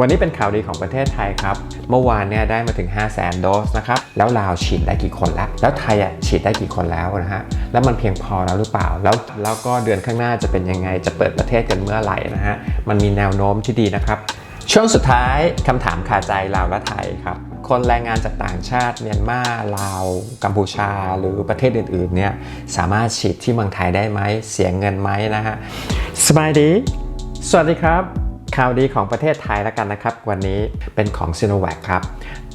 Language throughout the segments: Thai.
วันนี้เป็นข่าวดีของประเทศไทยครับ เมื่อวานเนี่ยได้มาถึง 5 0 0แสนโดสนะครับ แล้วลาวฉีดได้กี่คนแล้ว แล้วไทยอะฉีดได้กี่คนแล้วนะฮะ แล้วมันเพียงพอแล้วหรือเปล่า แล้วแล้วก็เดือนข้างหน้าจะเป็นยังไง จะเปิดประเทศกันเมื่อไหร่นะฮะ มันมีแนวโน้มที่ดีนะครับ ช่วงสุดท้ายคำถามคาใจลาวและไทยครับ คนแรงงานจากต่างชาติเมียนมาลาว กัมพูชา หรือประเทศอื่นๆเนี่ยสามารถฉีดที่เมืองไทยได้ไหมเสียเงินไหมนะฮะสบายดี สวัสดีครับ ข่าวดีของประเทศไทยแล้วกันนะครับ วันนี้เป็นของซีโนแวคครับ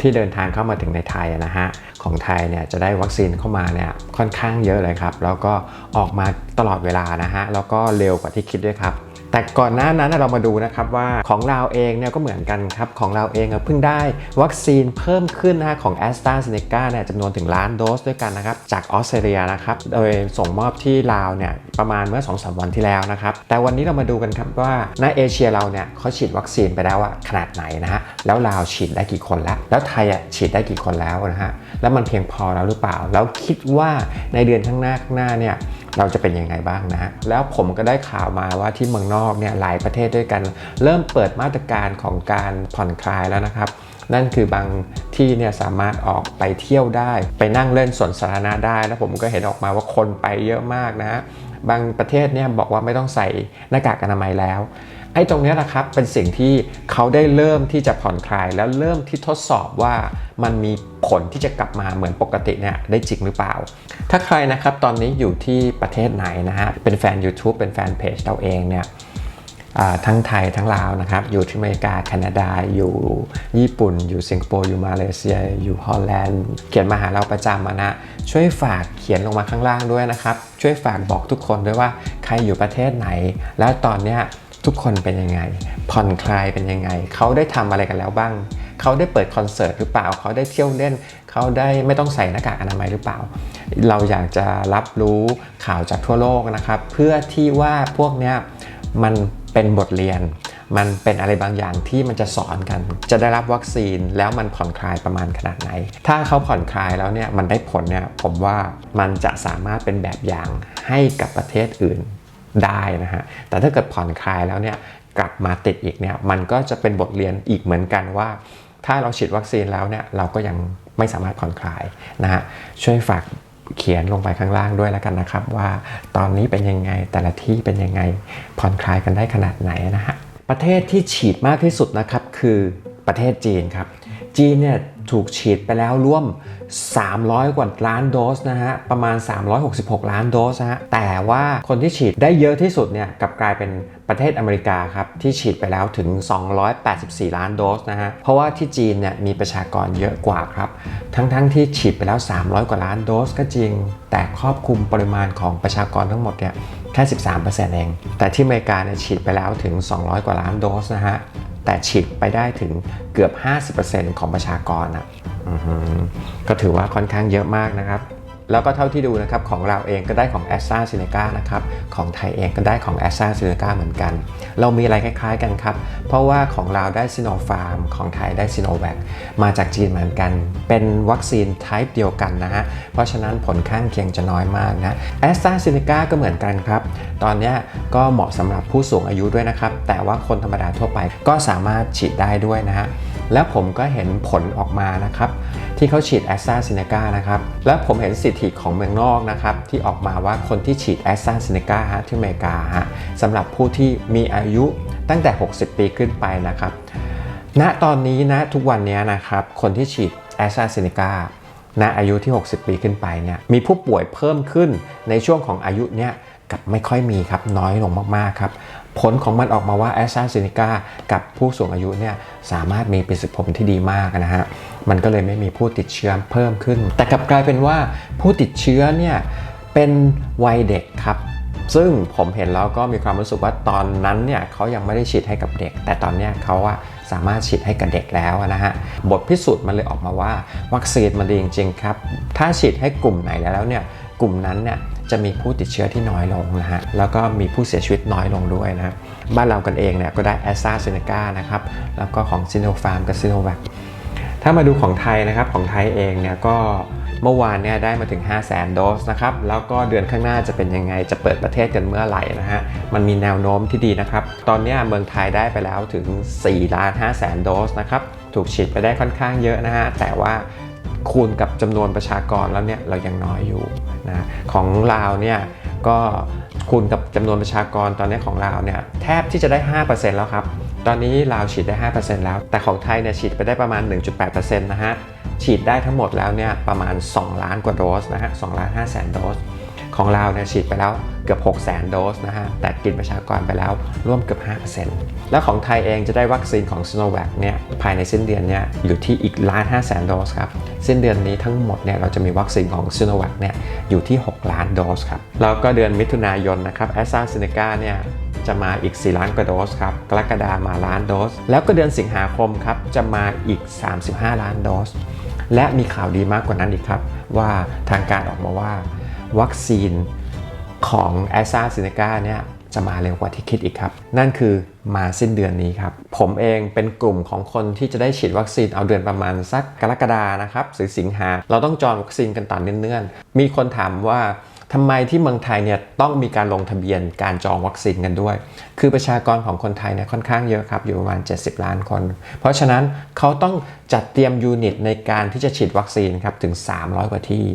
ที่เดินทางเข้ามาถึงในไทยนะฮะ ของไทยเนี่ยจะได้วัคซีนเข้ามาเนี่ยค่อนข้างเยอะเลยครับ แล้วก็ออกมาตลอดเวลานะฮะแล้วก็เร็วกว่าที่คิดด้วยครับแต่ก่อนหน้านั้นเรามาดูนะครับว่าของเราเองเนี่ยก็เหมือนกันครับ ของเราเองเพิ่งได้วัคซีนเพิ่มขึ้นนะฮะของ a s t r a z เซ e c a เนี่ยจำนวนถึงล้านโดสด้วยกันนะครับ จากออสเตรเลียนะครับ โดยส่งมอบที่ลาวเนี่ยประมาณเมื่อ 2-3 วันที่แล้วนะครับ แต่วันนี้เรามาดูกันครับว่าในเอเชียเราเนี่ยเขาฉีดวัคซีนไปแล้วอะขนาดไหนนะฮะแล้วลาวฉีดได้กี่คนแล้ว แล้วไทยอะฉีดได้กี่คนแล้วนะฮะแล้วมันเพียงพอแล้วหรือเปล่า แล้วคิดว่าในเดือนข้างหน้าข้างหน้าเนี่ยเราจะเป็นยังไงบ้างนะฮะแล้วผมก็ได้ข่าวมาว่าที่เมืองนอกเนี่ยหลายประเทศด้วยกัน เริ่มเปิดมาตรการของการผ่อนคลายแล้วนะครับ นั่นคือบางที่เนี่ยสามารถออกไปเที่ยวได้ ไปนั่งเล่นสวนสาธารณะได้ แล้วผมก็เห็นออกมาว่าคนไปเยอะมากนะฮะบางประเทศเนี่ยบอกว่าไม่ต้องใส่หน้ากากอนามัยแล้ว ไอ้ตรงเนี้ยนะครับเป็นสิ่งที่เขาได้เริ่มที่จะผ่อนคลาย แล้วเริ่มที่ทดสอบว่ามันมีผลที่จะกลับมาเหมือนปกติเนี่ยได้จริงหรือเปล่า ถ้าใครนะครับตอนนี้อยู่ที่ประเทศไหนนะฮะเป็นแฟน YouTube เป็นแฟนเพจเราเองเนี่ยทั้งไทยทั้งลาวนะครับอยู่ที่อเมริกาแคนาดา อยู่ญี่ปุ่น อยู่สิงคโปร์อยู่มาเลเซีย อยู่ฮอลแลนด์เขียนมาหาเราประจำอะนะช่วยฝากเขียนลงมาข้างล่างด้วยนะครับ ช่วยฝากบอกทุกคนด้วยว่าใครอยู่ประเทศไหน แล้วตอนเนี้ย ทุกคนเป็นยังไง ผ่อนคลายเป็นยังไง เขาได้ทำอะไรกันแล้วบ้าง เขาได้เปิดคอนเสิร์ตหรือเปล่า เขาได้เที่ยวเล่น เขาได้ไม่ต้องใส่หน้ากากอนามัยหรือเปล่า เราอยากจะรับรู้ข่าวจากทั่วโลกนะครับ เพื่อที่ว่าพวกเนี้ยมันเป็นบทเรียน มันเป็นอะไรบางอย่างที่มันจะสอนกัน จะได้รับวัคซีนแล้วมันผ่อนคลายประมาณขนาดไหน ถ้าเขาผ่อนคลายแล้วเนี่ยมันได้ผลเนี่ยผมว่ามันจะสามารถเป็นแบบอย่างให้กับประเทศอื่น ได้นะฮะ แต่ถ้าเกิดผ่อนคลายแล้วเนี่ยกลับมาติดอีกเนี่ยมันก็จะเป็นบทเรียนอีกเหมือนกันว่า ถ้าเราฉีดวัคซีนแล้วเนี่ยเราก็ยังไม่สามารถผ่อนคลายนะฮะช่วยฝากเขียนลงไปข้างล่างด้วยแล้วกันนะครับ ว่าตอนนี้เป็นยังไงแต่ละที่เป็นยังไงผ่อนคลายกันได้ขนาดไหนนะฮะประเทศที่ฉีดมากที่สุดนะครับคือประเทศจีนครับจีนเนี่ย ถูกฉีดไปแล้วร่วม 300 กว่าล้านโดสนะฮะ ประมาณ 366 ล้านโดสฮะ แต่ว่าคนที่ฉีดได้เยอะที่สุดเนี่ยกับกลายเป็นประเทศอเมริกาครับ ที่ฉีดไปแล้วถึง 284 ล้านโดสนะฮะ เพราะว่าที่จีนเนี่ยมีประชากรเยอะกว่าครับ ทั้งๆทที่ฉีดไปแล้ว 300 กว่าล้านโดสก็จริง แต่ครอบคลุมปริมาณของประชากรทั้งหมดเนี่ยแค่ 13%เอง แต่ที่อเมริกาเนี่ยฉีดไปแล้วถึง 200 กว่าล้านโดสนะฮะ แต่ฉีดไปได้ถึงเกือบ 50%ของประชากรนะอือหือก็ถือว่าค่อนข้างเยอะมากนะครับ แล้วก็เท่าที่ดูนะครับของเราเองก็ได้ของ a s t r a z เซ e c a นะครับของไทยเองก็ได้ของ a s t r a z เซ e c a เหมือนกัน เรามีอะไรคล้ายๆกันครับ เพราะว่าของเราได้ซิโนฟาร์มของไทยได้ซิโนแวคมาจากจีนเหมือนกัน เป็นวัคซีนไทป์เดียวกันนะฮะเพราะฉะนั้นผลข้างเคียงจะน้อยมากนะ a s t r a z เซ e c a ก็เหมือนกันครับ ตอนนี้ก็เหมาะสำหรับผู้สูงอายุด้วยนะครับ แต่ว่าคนธรรมดาทั่วไปก็สามารถฉีดได้ด้วยนะฮะแล้วผมก็เห็นผลออกมานะครับ ที่เขาฉีดแอสตราเซเนกานะครับแล้วผมเห็นสถิติของเมืองนอกนะครับที่ออกมาว่าคนที่ฉีดแอสตราเซเนกาฮะที่อเมริกาฮะสำหรับผู้ที่มีอายุตั้งแต่ 60 ปีขึ้นไปนะครับณตอนนี้นะทุกวันนี้นะครับคนที่ฉีดแอสตราเซเนกาณอายุที่ 60 ปีขึ้นไปเนี่ยมีผู้ป่วยเพิ่มขึ้นในช่วงของอายุเนี่ยกับไม่ค่อยมีครับน้อยลงมากๆครับผลของมันออกมาว่าแอสตราเซเนกากับผู้สูงอายุเนี่ยสามารถมีประสิทธิผลที่ดีมากนะฮะ มันก็เลยไม่มีผู้ติดเชื้อเพิ่มขึ้น แต่กลับกลายเป็นว่าผู้ติดเชื้อเนี่ยเป็นวัยเด็กครับ ซึ่งผมเห็นแล้วก็มีความรู้สึกว่าตอนนั้นเนี่ยเขายังไม่ได้ฉีดให้กับเด็ก แต่ตอนนี้เขาอะสามารถฉีดให้กับเด็กแล้วนะฮะ บทพิสูจน์มันเลยออกมาว่า วัคซีนมันดีจริงๆครับ ถ้าฉีดให้กลุ่มไหนแล้วเนี่ยกลุ่มนั้นเนี่ยจะมีผู้ติดเชื้อที่น้อยลงนะฮะ แล้วก็มีผู้เสียชีวิตน้อยลงด้วยนะ บ้านเรากันเองเนี่ยก็ได้แอสตราเซเนกานะครับ แล้วก็ของซิโนฟาร์มกับซิโนแวค ถ้ามาดูของไทยนะครับของไทยเองเนี่ยก็เมื่อวานเนี่ยได้มาถึง 5 0 0 0 0 0 โดสนะครับ แล้วก็เดือนข้างหน้าจะเป็นยังไง จะเปิดประเทศกันเมื่อไหร่นะฮะ มันมีแนวโน้มที่ดีนะครับ ตอนนี้เมืองไทยได้ไปแล้วถึง4ล้าน5แสนโดสนะครับ ถูกฉีดไปได้ค่อนข้างเยอะนะฮะ แต่ว่า คูณกับจำนวนประชากรแล้วเนี่ยเรายังน้อยอยู่นะของลาวเนี่ยก็คูณกับจำนวนประชากรตอนนี้ของลาวเนี่ยแทบที่จะได้ 5%แล้วครับ ตอนนี้ลาวฉีดได้ 5%แล้ว แต่ของไทยเนี่ยฉีดไปได้ประมาณ 1.8%นะฮะฉีดได้ทั้งหมดแล้วเนี่ยประมาณ 2 ล้านกว่าโดสนะฮะ2ล้าน5แสนโดส ของเราเนี่ยฉีดไปแล้วเกือบ 6 0 0 0 0 0 โดสนะฮะ แต่กินประชากรไปแล้วร่วมเกือบ 5%แล้วของไทยเองจะได้วัคซีนของซ i โนแวคเนี่ยภายในสิ้นเดือนเนี่ยอยู่ที่อีกล้าน5แสนโดสครับ สิ้นเดือนนี้ทั้งหมดเนี่ยเราจะมีวัคซีนของซ i โนแวคเนี่ยอยู่ที่ 6 ล้านโดสครับ แล้วก็เดือนมิถุนายนนะครับแอสตราเซเนกาเนี่ยจะมาอีก 4 ล้านกว่าโดสครับ กรกฎามาล้านโดส แล้วก็เดือนสิงหาคมครับ จะมาอีก 35 ล้านโดส และมีข่าวดีมากกว่านั้นอีกครับ ว่าทางการออกมาว่า วัคซีนของแอสตราเซเนกาเนี่ยจะมาเร็วกว่าที่คิดอีกครับ นั่นคือมาสิ้นเดือนนี้ครับ ผมเองเป็นกลุ่มของคนที่จะได้ฉีดวัคซีนเอาเดือนประมาณสักกรกฎานะครับหรือสิงหา เราต้องจองวัคซีนกันต่อเนื่องๆมีคนถามว่าทำไมที่เมืองไทยเนี่ยต้องมีการลงทะเบียนการจองวัคซีนกันด้วย คือประชากรของคนไทยเนี่ยค่อนข้างเยอะครับ อยู่ประมาณ 70 ล้านคน เพราะฉะนั้นเขาต้องจัดเตรียมยูนิตในการที่จะฉีดวัคซีนครับถึง 300 กว่าที่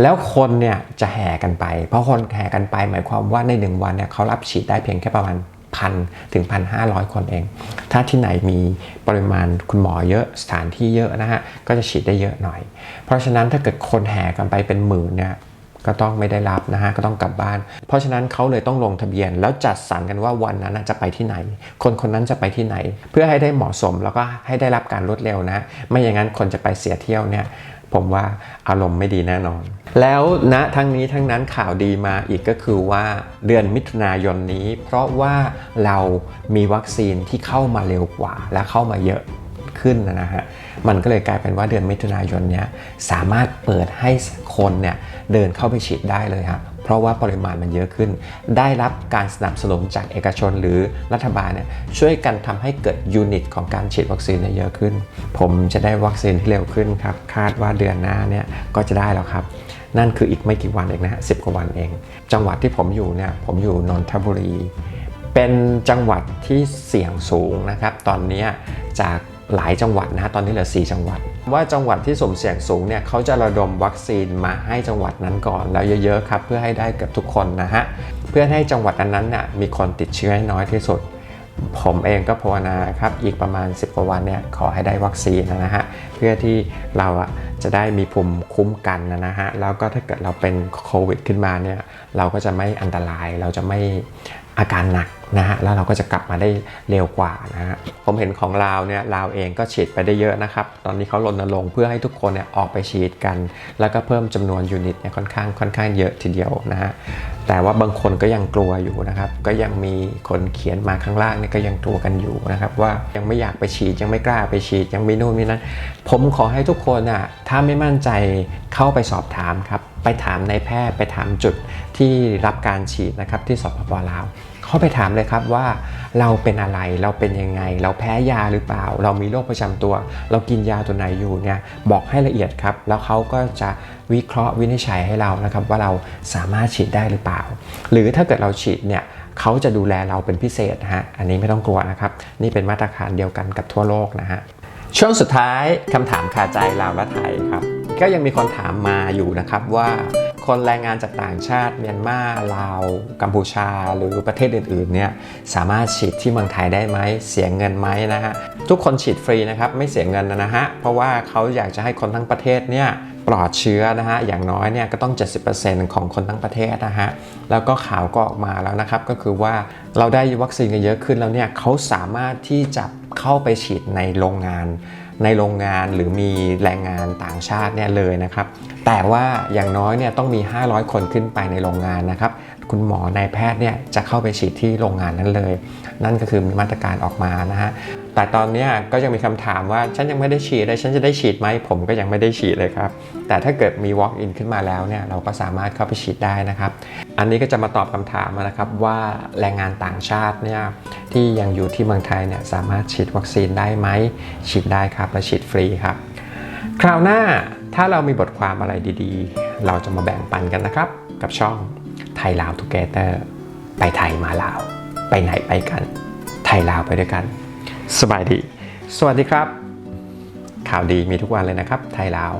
แล้วคนเนี่ยจะแห่กันไป เพราะคนแห่กันไป หมายความว่าในหนึ่งวันเนี่ยเขารับฉีดได้เพียงแค่ประมาณพันถึงพันห้าร้อยคนเอง ถ้าที่ไหนมีปริมาณคุณหมอเยอะสถานที่เยอะนะฮะ ก็จะฉีดได้เยอะหน่อย เพราะฉะนั้นถ้าเกิดคนแห่กันไปเป็นหมื่นเนี่ยก็ต้องไม่ได้รับนะฮะ ก็ต้องกลับบ้าน เพราะฉะนั้นเขาเลยต้องลงทะเบียน แล้วจัดสรรกันว่าวันนั้นจะไปที่ไหน คนคนนั้นจะไปที่ไหน เพื่อให้ได้เหมาะสมแล้วก็ให้ได้รับการรวดเร็วนะ ไม่อย่างนั้นคนจะไปเสียเที่ยวเนี่ย ผมว่าอารมณ์ไม่ดีแน่นอน แล้วณทั้งนี้ทั้งนั้นข่าวดีมาอีกก็คือว่าเดือนมิถุนายนนี้ เพราะว่าเรามีวัคซีนที่เข้ามาเร็วกว่า และเข้ามาเยอะขึ้นนะฮะ มันก็เลยกลายเป็นว่าเดือนมิถุนายนเนี้ยสามารถเปิดให้คนเนี่ยเดินเข้าไปฉีดได้เลยครับ เพราะว่าปริมาณมันเยอะขึ้น ได้รับการสนับสนุนจากเอกชนหรือรัฐบาลเนี่ยช่วยกันทำให้เกิดยูนิตของการฉีดวัคซีนเนี่ยเยอะขึ้น ผมจะได้วัคซีนที่เร็วขึ้นครับ คาดว่าเดือนหน้าเนี่ยก็จะได้แล้วครับ นั่นคืออีกไม่กี่วันเองนะฮะสิกว่าวันเอง จังหวัดที่ผมอยู่เนี่ยผมอยู่นนทบุรี เป็นจังหวัดที่เสี่ยงสูงนะครับ ตอนนี้จาก หลายจังหวัดนะฮะตอนนี้เหลือ 4 จังหวัด ว่าจังหวัดที่สมเสี่ยงสูงเนี่ยเขาจะระดมวัคซีนมาให้จังหวัดนั้นก่อนแล้วเยอะๆครับเพื่อให้ได้กับทุกคนนะฮะเพื่อให้จังหวัดนั้นๆน่ะมีคนติดเชื้อให้น้อยที่สุด ผมเองก็ภาวนาครับอีกประมาณ 10กว่าวันเนี่ยขอให้ได้วัคซีนนะฮะเพื่อที่เราอะจะได้มีภูมิคุ้มกันนะฮะแล้วก็ถ้าเกิดเราเป็นโควิดขึ้นมาเนี่ยเราก็จะไม่อันตรายเราจะไม่อาการหนัก นะฮะแล้วเราก็จะกลับมาได้เร็วกว่านะฮะผมเห็นของลาวเนี่ยลาวเองก็ฉีดไปได้เยอะนะครับ ตอนนี้เขารณรงค์เพื่อให้ทุกคนเนี่ยออกไปฉีดกัน แล้วก็เพิ่มจำนวนยูนิตเนี่ยค่อนข้างค่อนข้างเยอะทีเดียวนะฮะแต่ว่าบางคนก็ยังกลัวอยู่นะครับ ก็ยังมีคนเขียนมาข้างล่างเนี่ยก็ยังกลัวกันอยู่นะครับ ว่ายังไม่อยากไปฉีดยังไม่กล้าไปฉีดยังไมีนู่นไมีนั้นผมขอให้ทุกคนอะถ้าไม่มั่นใจเข้าไปสอบถามครับไปถามในายแพทย์ไปถามจุดที่รับการฉีดนะครับที่สปปลาว เข้าไปถามเลยครับว่าเราเป็นอะไรเราเป็นยังไง เราแพ้ยาหรือเปล่า เรามีโรคประจำตัว เรากินยาตัวไหนอยู่เนี่ยบอกให้ละเอียดครับ แล้วเขาก็จะวิเคราะห์วินิจฉัยให้เรานะครับว่าเราสามารถฉีดได้หรือเปล่า หรือถ้าเกิดเราฉีดเนี่ยเขาจะดูแลเราเป็นพิเศษนะฮะอันนี้ไม่ต้องกลัวนะครับนี่เป็นมาตรฐานเดียวกันกับทั่วโลกนะฮะช่วงสุดท้ายคำถามคาใจลาวและไทยครับก็ยังมีคนถามมาอยู่นะครับว่า คนแรงงานจากต่างชาติเมียนมาลาว กัมพูชา หรือประเทศอื่นๆเนี่ยสามารถฉีดที่เมืองไทยได้ไหมเสียเงินไหมนะฮะทุกคนฉีดฟรีนะครับไม่เสียเงินนะฮะเพราะว่าเขาอยากจะให้คนทั้งประเทศเนี่ยปลอดเชื้อนะฮะอย่างน้อยเนี่ยก็ต้อง 70%ของคนทั้งประเทศนะฮะแล้วก็ข่าวก็ออกมาแล้วนะครับก็คือว่าเราได้วัคซีนกันเยอะขึ้นแล้วเนี่ยเขาสามารถที่จะเข้าไปฉีดในโรงงาน ในโรงงานหรือมีแรงงานต่างชาติเนี่ยเลยนะครับ แต่ว่าอย่างน้อยเนี่ยต้องมี 500 คนขึ้นไปในโรงงานนะครับ คุณหมอนายแพทย์เนี่ยจะเข้าไปฉีดที่โรงงานนั้นเลย นั่นก็คือมีมาตรการออกมานะฮะ แต่ตอนนี้ก็ยังมีคำถามว่าฉันยังไม่ได้ฉีดเลยฉันจะได้ฉีดไหมผมก็ยังไม่ได้ฉีดเลยครับ แต่ถ้าเกิดมี walk in ขึ้นมาแล้วเนี่ยเราก็สามารถเข้าไปฉีดได้นะครับ อันนี้ก็จะมาตอบคำถามนะครับว่าแรงงานต่างชาติเนี่ยที่ยังอยู่ที่เมืองไทยเนี่ยสามารถฉีดวัคซีนได้ไหมฉีดได้ครับและฉีดฟรีครับ คราวหน้าถ้าเรามีบทความอะไรดีๆ เราจะมาแบ่งปันกันนะครับ กับช่องไทยลาวทูเกเตอร์ไปไทยมาลาว ไปไหนไปกัน ไทยลาวไปด้วยกัน สบายดี สวัสดีครับ ข่าวดีมีทุกวันเลยนะครับ ไทยลาว